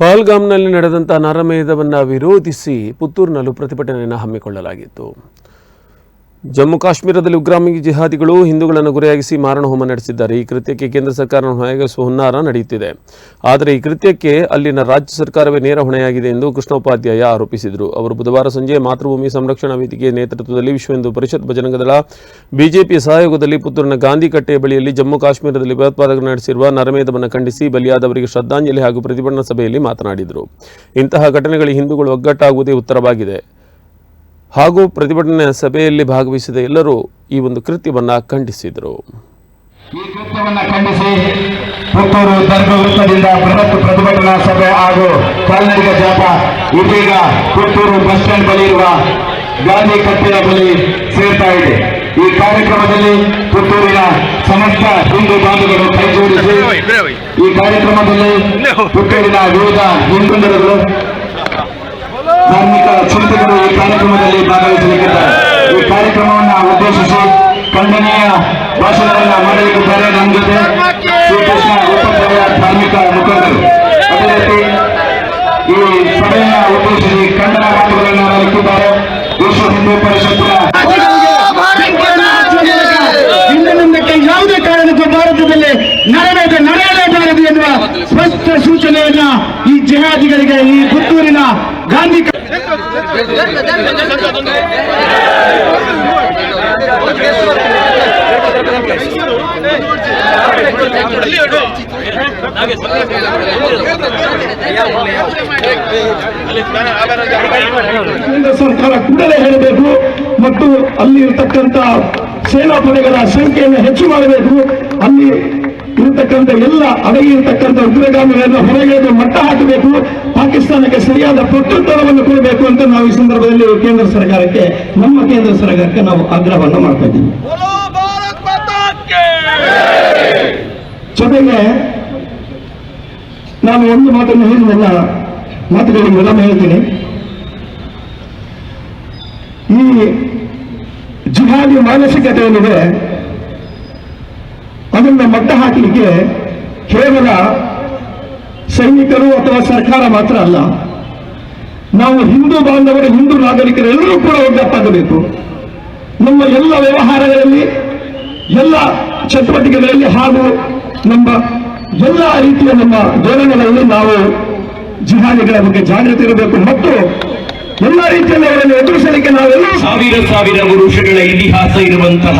ಪಹಲ್ಗಾಮ್ನಲ್ಲಿ ನಡೆದಂಥ ನರಮೇಧವನ್ನು ವಿರೋಧಿಸಿ ಪುತ್ತೂರಿನಲ್ಲೂ ಪ್ರತಿಭಟನೆಯನ್ನು ಹಮ್ಮಿಕೊಳ್ಳಲಾಗಿತ್ತು. ಜಮ್ಮು ಕಾಶ್ಮೀರದಲ್ಲಿ ಉಗ್ರಾಮಿ ಜಿಹಾದಿಗಳು ಹಿಂದೂಗಳನ್ನು ಗುರಿಯಾಗಿಸಿ ಮಾರಣ ಹೋಮ ನಡೆಸಿದ್ದಾರೆ. ಈ ಕೃತ್ಯಕ್ಕೆ ಕೇಂದ್ರ ಸರ್ಕಾರ ಹೊಣೆಯಾಗಿಸುವ ಹುನ್ನಾರ ನಡೆಯುತ್ತಿದೆ. ಆದರೆ ಈ ಕೃತ್ಯಕ್ಕೆ ಅಲ್ಲಿನ ರಾಜ್ಯ ಸರ್ಕಾರವೇ ನೇರ ಹೊಣೆಯಾಗಿದೆ ಎಂದು ಕೃಷ್ಣೋಪಾಧ್ಯಾಯ ಆರೋಪಿಸಿದರು. ಅವರು ಬುಧವಾರ ಸಂಜೆ ಮಾತೃಭೂಮಿ ಸಂರಕ್ಷಣಾ ವೇದಿಕೆ ನೇತೃತ್ವದಲ್ಲಿ ವಿಶ್ವ ಹಿಂದೂ ಪರಿಷತ್ ಭಜನಂಗದಳ ಬಿಜೆಪಿ ಸಹಯೋಗದಲ್ಲಿ ಪುತ್ತೂರಿನ ಗಾಂಧಿ ಕಟ್ಟೆಯ ಬಳಿಯಲ್ಲಿ ಜಮ್ಮು ಕಾಶ್ಮೀರದಲ್ಲಿ ಭಯೋತ್ಪಾದಕರು ನಡೆಸಿರುವ ನರಮೇಧವನ್ನು ಖಂಡಿಸಿ ಬಲಿಯಾದವರಿಗೆ ಶ್ರದ್ಧಾಂಜಲಿ ಹಾಗೂ ಪ್ರತಿಭಟನಾ ಸಭೆಯಲ್ಲಿ ಮಾತನಾಡಿದರು. ಇಂತಹ ಘಟನೆಗಳಿಗೆ ಹಿಂದೂಗಳು ಒಗ್ಗಟ್ಟಾಗುವುದೇ ಉತ್ತರವಾಗಿದೆ. ಹಾಗೂ ಪ್ರತಿಭಟನೆ ಸಭೆಯಲ್ಲಿ ಭಾಗವಹಿಸಿದ ಎಲ್ಲರೂ ಈ ಒಂದು ಕೃತ್ಯವನ್ನು ಖಂಡಿಸಿದರು. ಈ ಕೃತ್ಯವನ್ನ ಖಂಡಿಸಿ ಪುತ್ತೂರು ದರ್ಗ ವೃತ್ತದಿಂದ ಬೃಹತ್ ಪ್ರತಿಭಟನಾ ಸಭೆ ಹಾಗೂ ಕಾಲ್ನಡಿಗೆ ಜಾಥಾ ಇದೀಗ ಪುತ್ತೂರು ಬಸ್ ಸ್ಟ್ಯಾಂಡ್ ಬಳಿ ಇರುವ ಗಾಂಧಿ ಕತ್ತಿನ ಬಳಿ ಸೇರ್ತಾ ಇದೆ. ಈ ಕಾರ್ಯಕ್ರಮದಲ್ಲಿ ಪುತ್ತೂರಿನ ಸಮಸ್ತ ಹಿಂದೂ ಬಾಂಧವರು ಕೈಜೋಡಿಸಿ ಈ ಕಾರ್ಯಕ್ರಮದಲ್ಲಿ ಪುತ್ತೂರಿನ ವಿವಿಧ ಹಿಂದುಂಡರುಗಳು ಧಾರ್ಮಿಕ ಚಿಂತಕರು ಈ ಕಾರ್ಯಕ್ರಮದಲ್ಲಿ ಭಾಗವಹಿಸಲಿಕ್ಕಿದ್ದಾರೆ ಈ ಕಾರ್ಯಕ್ರಮವನ್ನು ಉದ್ದೇಶಿಸಿ ಖಂಡನೀಯ ಭಾಷಣವನ್ನು ಮಾಡಲಿಕ್ಕಿದ್ದಾರೆ ನಮ್ಮ ಜೊತೆ ಶ್ರೀಕೃಷ್ಣ ಉಪಸಭೆಯ ಕಾರ್ಮಿಕ ಮುಖಂಡರು. ಅದೇ ರೀತಿ ಈ ಸಭೆಯನ್ನು ಉದ್ದೇಶಿಸಿ ಖಂಡನ ಮಾತುಗಳನ್ನು ಮಾಡಲಿಕ್ಕಿದ್ದಾರೆ ವಿಶ್ವ ಹಿಂದೂ ಪರಿಷತ್ತಿನ ಯಾವುದೇ ಕಾರಣಕ್ಕೂ ಭಾರತದಲ್ಲಿ ನಡೆಯಬೇಕು ನಡೆಯಲೇಬಾರದು ಎನ್ನುವ ಸ್ಪಷ್ಟ ಸೂಚನೆಯನ್ನ ಈ ಜಿಹಾದಿಗಳಿಗೆ ಈ ಪುತ್ತೂರಿನ ಗಾಂಧಿ ಕೇಂದ್ರ ಸರ್ಕಾರ ಕೂಡಲೇ ಹೇಳಬೇಕು ಮತ್ತು ಅಲ್ಲಿ ಇರತಕ್ಕಂತ ಸೇನಾಪಡೆಗಳ ಸಂಖ್ಯೆಯನ್ನು ಹೆಚ್ಚು ಮಾಡಬೇಕು. ಅಲ್ಲಿ ಇರತಕ್ಕಂಥ ಎಲ್ಲ ಅಡಗಿ ಇರತಕ್ಕಂಥ ಉಗ್ರಗಾಮಿಗಳನ್ನು ಹೊರಗೆ ಮಟ್ಟ ಹಾಕಬೇಕು. ಪಾಕಿಸ್ತಾನಕ್ಕೆ ಸರಿಯಾದ ಪ್ರತ್ಯುತ್ತರವನ್ನು ಕೊಡಬೇಕು ಅಂತ ನಾವು ಈ ಸಂದರ್ಭದಲ್ಲಿ ಕೇಂದ್ರ ಸರ್ಕಾರಕ್ಕೆ, ನಮ್ಮ ಕೇಂದ್ರ ಸರ್ಕಾರಕ್ಕೆ ನಾವು ಆಗ್ರಹವನ್ನು ಮಾಡ್ತಾ ಇದ್ದೀವಿ. ಜೊತೆಗೆ ನಾನು ಒಂದು ಮಾತನ್ನು ಹೇಳಿದ್ದೆಲ್ಲ ಮಾತುಗಳಿಗೆ ವಿರಾಮ ಹೇಳ್ತೀನಿ. ಈ ಜಿಹಾದಿ ಮಾನಸಿಕತೆ ಏನಿದೆ ಅದನ್ನು ಮಟ್ಟ ಹಾಕಲಿಕ್ಕೆ ಕೇವಲ ಸೈನಿಕರು ಅಥವಾ ಸರ್ಕಾರ ಮಾತ್ರ ಅಲ್ಲ. ನಾವು ಹಿಂದೂ ಬಾಂಧವರು, ಹಿಂದೂ ನಾಗರಿಕರೆಲ್ಲರೂ ಕೂಡ ಒಗ್ಗಟ್ಟಾಗಬೇಕು ನಮ್ಮ ಎಲ್ಲ ವ್ಯವಹಾರಗಳಲ್ಲಿ, ಎಲ್ಲ ಚಟುವಟಿಕೆಗಳಲ್ಲಿ ಹಾಗೂ ನಮ್ಮ ಎಲ್ಲ ರೀತಿಯ ನಮ್ಮ ಧೋರಣೆಗಳಲ್ಲಿ ನಾವು ಜಿಹಾದಿಗಳ ಬಗ್ಗೆ ಜಾಗೃತಿ ಇರಬೇಕು. ಮತ್ತು ಎಲ್ಲ ರೀತಿಯಲ್ಲಿ ಅವರನ್ನು ಎದುರಿಸಲಿಕ್ಕೆ ನಾವೆಲ್ಲ ಸಾವಿರ ಸಾವಿರ ವರುಷಗಳ ಇತಿಹಾಸ ಇರುವಂತಹ